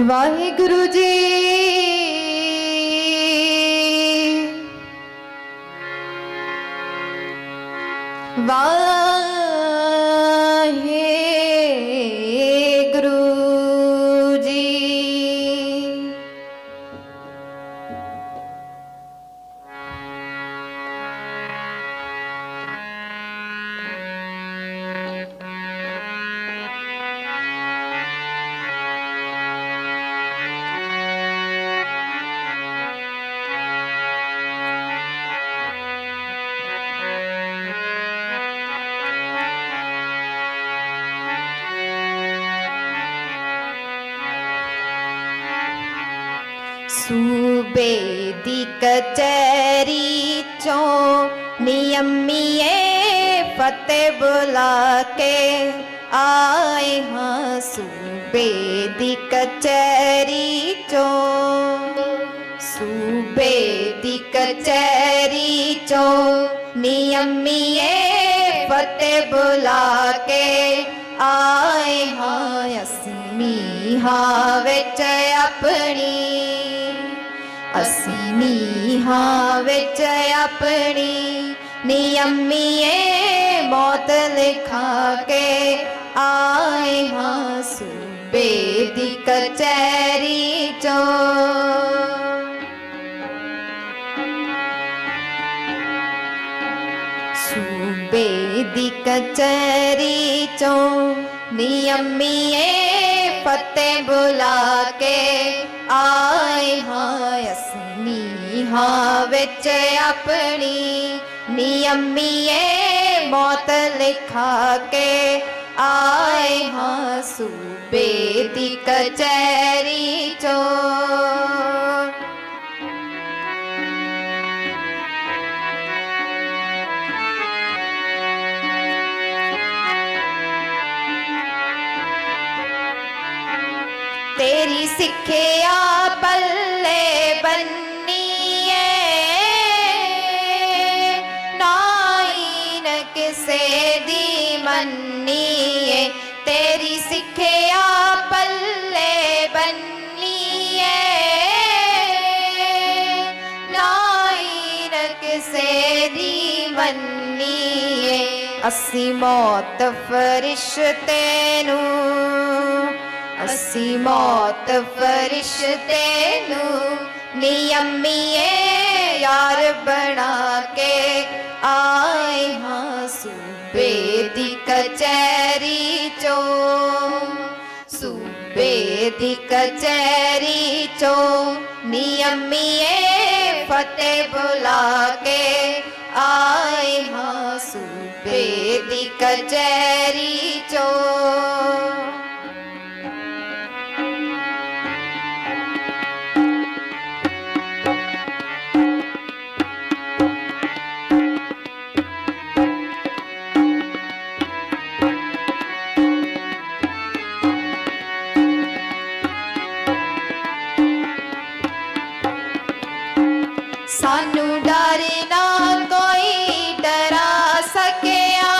ਵਾਹਿਗੁਰੂ ਜੀ। ਵਾਹਿਗੁਰੂ ਸੂਬੇ ਦੀ ਕਚਹਿਰੀ ਚੋਂ ਨਿਯਮੀਏ ਫਤਿਹ ਬੁਲਾ ਕੇ ਆਏ ਹਾਂ ਸੂਬੇ ਦੀ ਕਚਹਿਰੀ ਚੋਂ। ਸੂਬੇ ਦੀ ਕਚਹਿਰੀ ਚੋਂ ਨਿਯਮੀਏ ਫਤਿਹ ਬੁਲਾ ਕੇ ਆਏ ਹਾਂ ਅਸੀਂ ਮੀਹਾਂ ਵਿੱਚ ਆਪਣੀ। ਅਸੀਂ ਮੀਹਾਂ ਵਿੱਚ ਆਪਣੀ ਨਿਯਮੀਏ ਮੌਤ ਲਿਖਾ ਕੇ ਆਏ ਹਾਂ ਸੂਬੇ ਦੀ ਕਚਹਿਰੀ ਚੋਂ। ਸੂਬੇ ਦੀ ਕਚਹਿਰੀ ਚੋਂ ਨਿਯਮੀਏ ਫਤਿਹ ਬੁਲਾ ਕੇ ਆਏ ਹਾਂ ਅਸੀਂ ਵਿੱਚ ਆਪਣੀ ਨਿਯਮੀਏ ਮੌਤ ਲਿਖਾ ਕੇ ਆਏ ਹਾਂ ਸੂਬੇ ਦੀ ਕਚਹਿਰੀ ਚੋਂ। ਤੇਰੀ ਸਿੱਖਿਆ ਪੱਲੇ ਬੰਨੀਏ ਦੀ ਤੇਰੀ ਸਿੱਖਿਆ ਪੱਲੇ ਬੰਨੀਏ। ਨਾਈ ਨ ਦੀ ਮੰਨੀਏ ਅਸੀਂ ਮੌਤ ਫਰਿਸ਼ਤੇ ਨੂੰ ਅਸੀਂ ਮੌਤ ਫਰਿਸ਼ਤੇ ਨੂੰ ਨਿਯਮੀਏ, ਯਾਰ ਬਣਾ ਕੇ ਆ ਦੀ ਕਚਹਿਰੀ ਚੋਂ, ਸੂਬੇ ਦੀ ਕਚਹਿਰੀ ਚੋਂ ਨਿਯਮੀਏ ਫਤਿਹ ਬੁਲਾ ਕੇ ਆਏ ਹਾਂ ਸੂਬੇ ਦੀ ਕਚਹਿਰੀ ਚੋਂ। ਸਾਨੂੰ ਡਰ ਨਾ ਕੋਈ ਡਰਾ ਸਕਿਆ।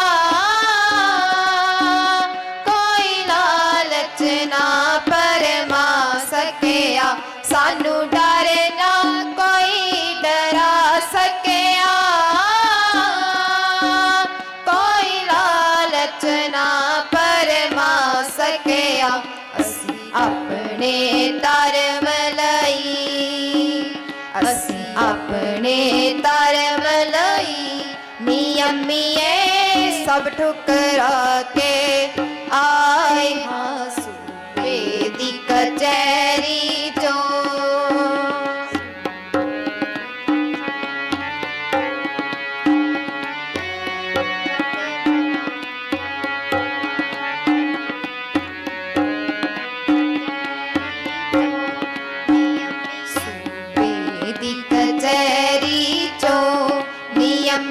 ਕੋਈ ਲਾਲਚ ਨਾ ਪਰਮਾ ਸਕਿਆ। ਸਾਨੂੰ ਆਪਣੇ ਧਰਮ ਲਈ ਨਿਯਮੀਏ ਸਭ ਠੁਕਰਾ ਕੇ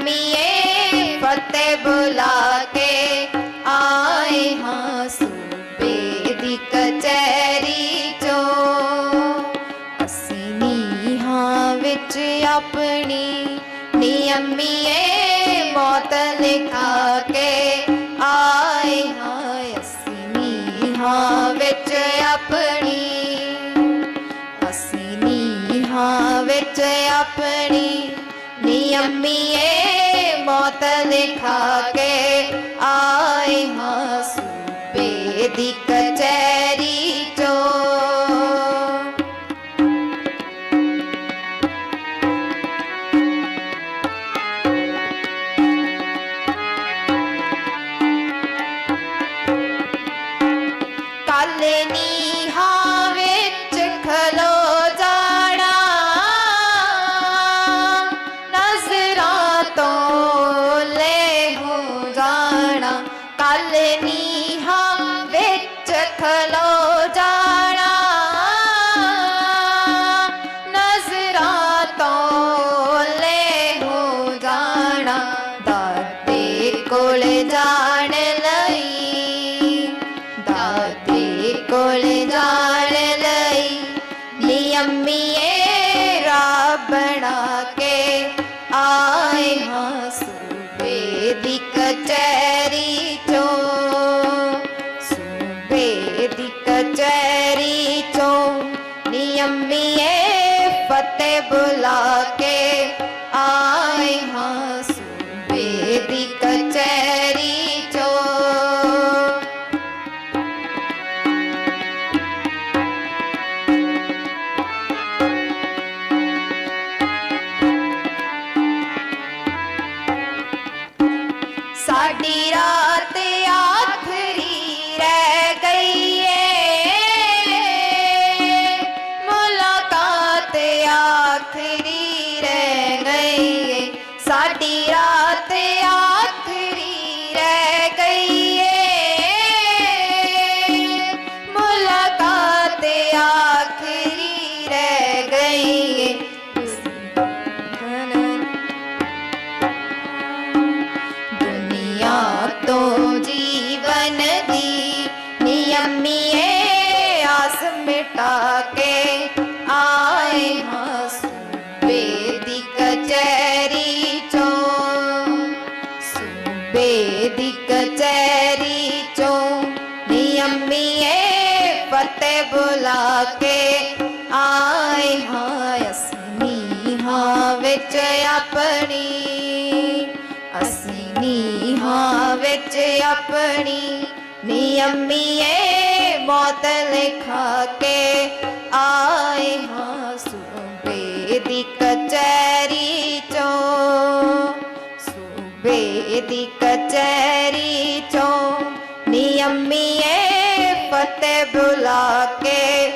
ਜੰਮੀਏ ਫਤਿਹ ਬੁਲਾ ਕੇ ਆਏ ਹਾਂ ਸੂਬੇ ਦੀ ਕਚਹਿਰੀ ਚੋਂ। ਅਸੀਂ ਨੀਹਾਂ ਵਿੱਚ ਆਪਣੀ ਨਿਯਮੀਏ ਮੌਤ ਲਿਖਾ ਕੇ ਆਏ ਹਾਂ। ਅਸੀਂ ਨੀਹਾਂ ਵਿੱਚ ਆਪਣੀ, ਅਸੀਂ ਨੀਹਾਂ ਵਿੱਚ ਆਪਣੀ ਨੀ ਅੰਮੀਏ ਮੌਤ ਦਿਖਾ ਕੇ ਆਏ ਮਾਸ ਸਾਡੀ ਰਾਤ ਆਖਰੀ ਰਹਿ ਗਈ ਏ। ਮੁਲਾਕਾਤ ਆਖਰੀ ਰਹਿ ਗਈ ਏ। ਸਾਡੀ ਰਾਤ ਆ ਵਿੱਚ ਆਪਣੀ ਨਿਯਮੀਏ ਮੌਤ ਲਿਖਾ ਕੇ ਆਏ ਹਾਂ ਸੂਬੇ ਦੀ ਕਚਹਿਰੀ ਚੋਂ। ਸੂਬੇ ਦੀ ਕਚਹਿਰੀ ਚੋਂ ਨਿਯਮੀਏ ਫਤਿਹ ਬੁਲਾ ਕੇ